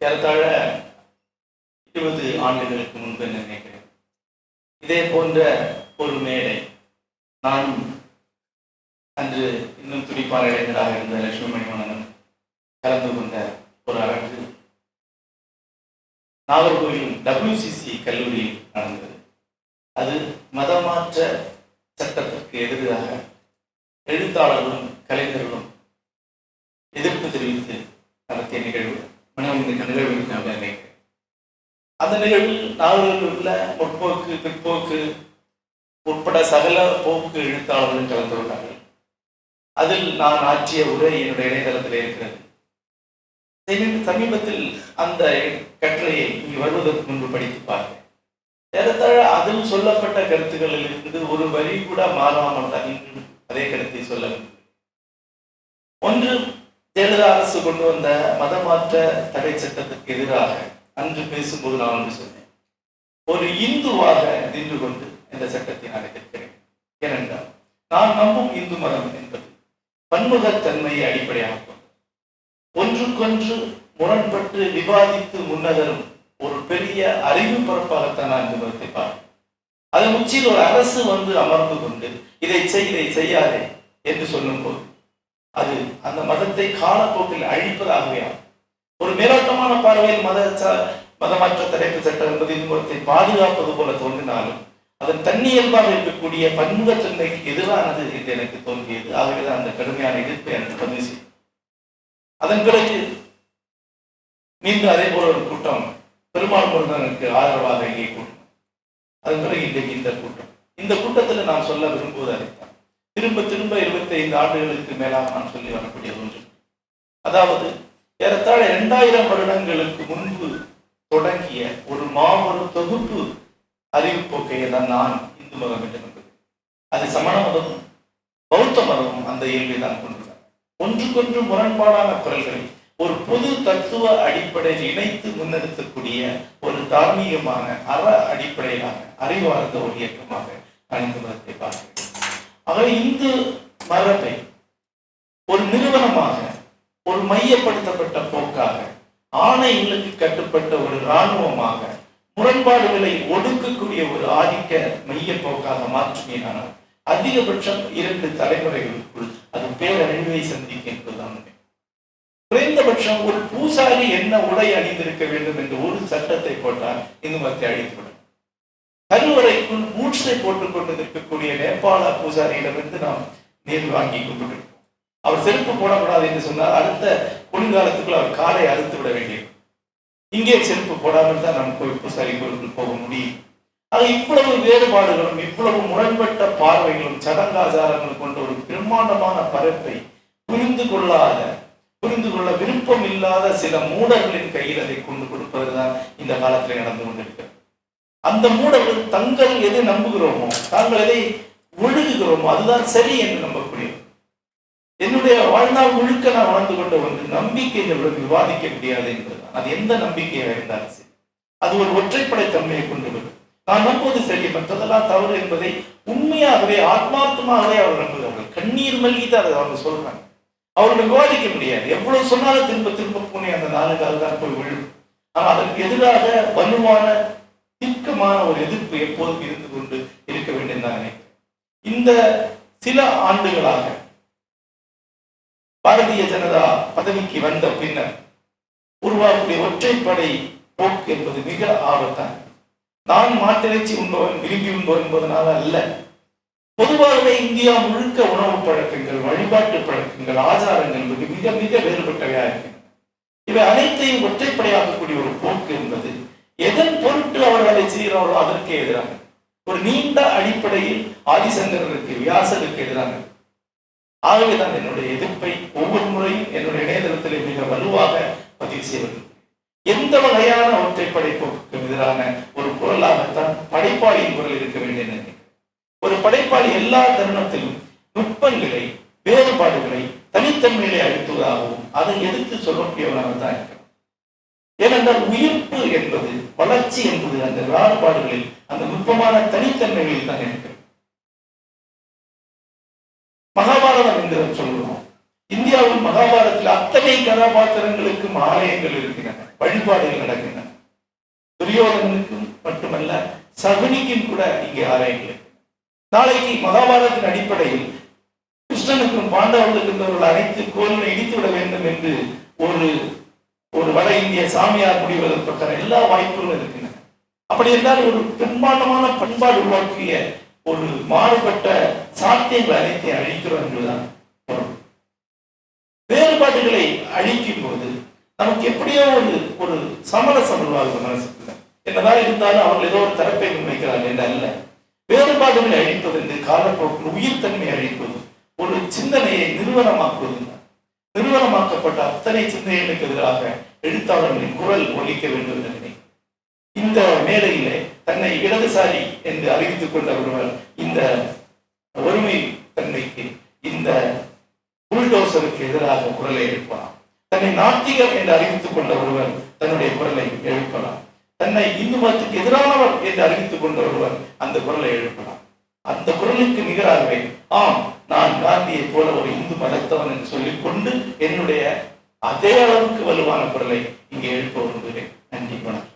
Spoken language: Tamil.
ஏறத்தாழ இருபது ஆண்டுகளுக்கு முன்பு நினைக்கிறேன். இதே போன்ற ஒரு மேடை நான் அன்று இன்னும் துடிப்பான இளைஞராக இருந்த லட்சுமி மணிவண்ணன் கலந்து கொண்ட ஒரு அரங்கு நாகர்கோவில் டபிள்யூசிசி கல்லூரியில் நடந்தது. அது மதமாற்ற சட்டத்திற்கு எதிராக எழுத்தாளர்களும் கலைஞர்களும் எதிர்ப்பு தெரிவித்து நடத்திய நிகழ்வு மனம் இந்த நிகழ்வில் நான் நினைக்கிறேன் அந்த நிகழ்வில் நாவலில் உள்ள முற்போக்கு பிற்போக்கு உட்பட சகல போக்கு எழுத்தாளர்களும் கலந்து கொண்டார்கள். அதில் நான் ஆற்றிய உரை என்னுடைய இணையதளத்தில் இருக்கிறது. சமீபத்தில் அந்த கட்டுரையை இங்கு வருவதற்கு முன்பு படித்து பார்த்தேன். ஏறத்தாழ அதில் சொல்லப்பட்ட கருத்துக்களில் இருந்து ஒரு வரி கூட மாறாமல் தான் அதே கருத்தை சொல்ல ஒன்று ஜெயலலிதா அரசு கொண்டு வந்த மதமாற்ற தடை சட்டத்திற்கு எதிராக அன்று பேசும்போது நான் ஒன்று சொன்னேன். ஒரு இந்துவாக நின்று கொண்டு இந்த சட்டத்தை நான் எதிர்க்கிறேன். ஏனென்றால் நான் நம்பும் இந்து மதம் என்பது பன்முகத்தன்மையை அடிப்படையாக கொண்டது. ஒன்றுக்கொன்று முரண்பட்டு விவாதித்து முன்னகரும் ஒரு பெரிய அறிவு பரப்பாகத்தான் நான் இந்த மதத்தை பார்க்கிறேன் அதன் உச்சியில் ஒரு அரசு வந்து அமர்ந்து கொண்டு இதை செய் இதை செய்யாதே என்று சொல்லும்போது அது அந்த மதத்தை காலப்போக்கில் அழிப்பதாகவே ஆகும். ஒரு மேலோட்டமான பார்வையில் மத ச- மதமாற்ற தடைப்பு சட்டம் என்பது இந்து பாதுகாப்பது போல தோன்றினாலும் அதன் தன்னியல்பாக இருக்கக்கூடிய பன்முகத்தன்மைக்கு எதிரானது என்று எனக்கு தோன்றியது. ஆகவேதான் அந்த கடுமையான எதிர்ப்பை எனக்கு பதிவு செய்தது. அதன் பிறகு மீண்டும் அதே போல ஒரு கூட்டம் பெருமாள் முருகனுக்கு ஆதரவாக இங்கே கூட்டம். அதன் பிறகு இன்றைக்கு இந்த கூட்டம். இந்த கூட்டத்தில் நான் சொல்ல விரும்புவது அதைத்தான். திரும்ப திரும்ப இருபத்தி ஐந்து ஆண்டுகளுக்கு மேலாக நான் சொல்லி வரக்கூடிய ஒன்று. அதாவது ஏறத்தாழ இரண்டாயிரம் வருடங்களுக்கு முன்பு தொடங்கிய ஒரு மாபெரும் தொகுப்பு அறிவுப்போக்கையை தான் நான் இந்து மதம் என்று நம்புகிறேன். அது சமண மதமும் பௌத்த மதமும் அந்த இயல்பை தான் கொண்டுள்ளார் ஒன்றுக்கொன்று முரண்பாடான குரல்களை ஒரு பொது தத்துவ அடிப்படையில் இணைத்து முன்னெடுக்கக்கூடிய ஒரு தார்மீகமான அற அடிப்படையிலான அறிவார்ந்த ஒரு இயக்கமாக நான் இந்து மதத்தை பார்க்கிறேன். ஆக இந்து மத ஒரு நிறுவனமாக ஒரு மையப்படுத்தப்பட்ட போக்காக ஆணைகளுக்கு கட்டுப்பட்ட ஒரு இராணுவமாக முரண்பாடுகளை ஒடுக்கக்கூடிய ஒரு ஆதிக்க மைய போக்காக மாற்றுவீனால் அதிகபட்சம் இரண்டு தலைமுறைகளுக்குள் அது பேரழிவை சந்திக்கும் என்பதுதான் குறைந்தபட்சம் ஒரு பூசாரி என்ன உடை அணிந்திருக்க வேண்டும் என்று ஒரு சட்டத்தை போட்டால் இந்து மதத்தை அழித்துவிடும். கருவறைக்குள் பூட்ஸை போட்டுக் கொண்டு நிற்கக்கூடிய நேபாள பூசாரியிடமிருந்து நாம் நீர் வாங்கி கொண்டிருக்கோம் அவர் செருப்பு போடக்கூடாது என்று சொன்னால் அடுத்த குளிர்காலத்துக்குள் அவர் காலை அறுத்து விட வேண்டியது இங்கே செருப்பு போடாமல் தான் நம் கோயில் பூசாரி கோயிலுக்குள் போக முடியும். ஆக இவ்வளவு வேறுபாடுகளும் இவ்வளவு முரண்பட்ட பார்வைகளும் சடங்காச்சாரங்களும் கொண்ட ஒரு பிரம்மாண்டமான பரப்பை புரிந்து கொள்ளாத புரிந்து கொள்ள விருப்பம் இல்லாத சில மூடர்களின் கையில் அதை கொண்டு கொடுப்பதுதான் இந்த காலத்தில் நடந்து கொண்டிருக்கிறது. அந்த மூடர்கள் தங்கள் எதை நம்புகிறோமோ தாங்கள் எதை ஒழுகுகிறோமோ அதுதான் சரி என்று நம்பக்கூடிய என்னுடைய வாழ்நாள் முழுக்க நான் வளர்ந்து கொண்ட ஒன்று நம்பிக்கைகளுடன் விவாதிக்க முடியாது என்பதுதான் அது எந்த நம்பிக்கையாக இருந்தாலும் சரி. அது ஒரு ஒற்றைப்படை தன்மையை கொண்டு வரும். நான் நம்புவது சரி மற்றதெல்லாம் தவறு என்பதை உண்மையாகவே ஆத்மார்த்தமாகவே அவர் நம்புகிறார்கள். கண்ணீர் மல்கி தான் அதை அவங்க சொல்றாங்க. அவர்கள் விவாதிக்க முடியாது. எவ்வளவு சொன்னாலும் திரும்ப திரும்ப பூனை அந்த நாலு கால் தான் போய் விழும். ஆனால் அதற்கு எதிராக வலுவான தீர்க்கமான ஒரு எதிர்ப்பு எப்போதும் இருந்து கொண்டு இருக்க வேண்டும் தான் நினைக்கிறேன். இந்த சில ஆண்டுகளாக பாரதிய ஜனதா பதவிக்கு வந்த பின்னர் உருவாக்கக்கூடிய ஒற்றைப்படை போக்கு என்பது மிக ஆபத்தான். நான் மாட்டிறைச்சி உண்பவன் விரும்பி உண்பவன் என்பதனால அல்ல. பொதுவாகவே இந்தியா முழுக்க உணவு பழக்கங்கள் வழிபாட்டு பழக்கங்கள் ஆச்சாரங்கள் என்பது மிக மிக வேறுபட்டவையா இருக்கின்றன இவை அனைத்தையும் ஒற்றைப்படையாக்கக்கூடிய ஒரு போக்கு என்பது எதன் பொருட்டு அவர்கள் அதை செய்கிறார்களோ அதற்கு எதிராக ஒரு நீண்ட அடிப்படையில் ஆதிசங்கரருக்கு வியாசருக்கு எதிராக ஆகவேதான் என்னுடைய எதிர்ப்பை ஒவ்வொரு முறையும் என்னுடைய இணையதளத்திலே மிக வலுவாக பதிவு செய்வது எந்த வகையான ஒற்றை போக்குக்கும் எதிரான ஒரு குரலாகத்தான் படைப்பாளியின் குரல் இருக்க வேண்டும் ஒரு படைப்பாளி எல்லா தருணத்திலும் நுட்பங்களை வேறுபாடுகளை தனித்தன்மையிலே அழுத்துவதாகவும் அதை எதிர்த்து சொல்லக்கூடியவனாக தான் ஏனென்றால் உயிர்ப்பு என்பது வளர்ச்சி என்பது அந்த வேறுபாடுகளில் அந்த நுட்பமான தனித்தன்மைகளில் தான் இருக்கிறது மகாபாரதம் என்று சொல்லுவோம் இந்தியாவில் மகாபாரதத்தில் அத்தனை கதாபாத்திரங்களுக்கும் ஆலயங்கள் இருக்கின்றன வழிபாடுகள் நடக்கின்றன. துரியோதனனுக்கும் மட்டுமல்ல சகுனிக்கும் கூட இங்கே ஆலயங்கள் நாளைக்கு மகாபாரதத்தின் அடிப்படையில் கிருஷ்ணனுக்கும் பாண்டவர்களுக்கு இருந்தவர்கள் அனைத்து கோலினை இடித்து விட வேண்டும் என்று ஒரு ஒரு வட இந்திய சாமியார் முடிவதற்கான எல்லா வாய்ப்புகளும் இருக்கின்றன. அப்படி என்றால் ஒரு பெரும்பான்மையான பண்பாடு உருவாக்கிய ஒரு மாறுபட்ட சாத்தியங்கள் அனைத்தையும் அழிக்கிறோம் என்பதுதான் வேறுபாடுகளை அழிக்கும் போது நமக்கு எப்படியோ ஒரு ஒரு சமரசம் உருவாகுது மனசுக்குள்ள. என்னதான் இருந்தாலும் அவர்கள் ஏதோ ஒரு தரப்பை முன்வைக்கிறார்கள் என்று அல்ல. வேறுபாடுகளை அழிப்பது என்று காலப்போக்கில் உயிர்த்தன்மை அழிப்பது ஒரு சிந்தனையை நிறுவனமாக்குவது. நிறுவனமாக்கப்பட்ட அத்தனை சிந்தனைகளுக்கு எதிராக எழுத்தாளர்களின் குரல் ஒழிக்க வேண்டும் என்று நினைக்கிறேன். இந்த மேடையிலே தன்னை இடதுசாரி என்று அறிவித்துக் கொண்ட ஒருவர் இந்த ஒருமை தன்மைக்கு இந்த புல்டோசருக்கு எதிராக குரலை எழுப்பலாம். தன்னை நாத்திகம் என்று அறிவித்துக் கொண்ட ஒருவர் தன்னுடைய குரலை எழுப்பலாம். தன்னை இந்து மதத்துக்கு எதிரானவர் என்று அறிவித்துக் கொண்ட ஒருவர் அந்த குரலை எழுப்பலாம். அந்த குரலுக்கு நிகராகவே ஆம் நான் காந்தியை போல ஒரு இந்து மதத்தவன் என்று சொல்லிக்கொண்டு என்னுடைய அதே அளவுக்கு வலுவான குரலை இங்கே எழுப்ப விரும்புகிறேன். நன்றி வணக்கம்.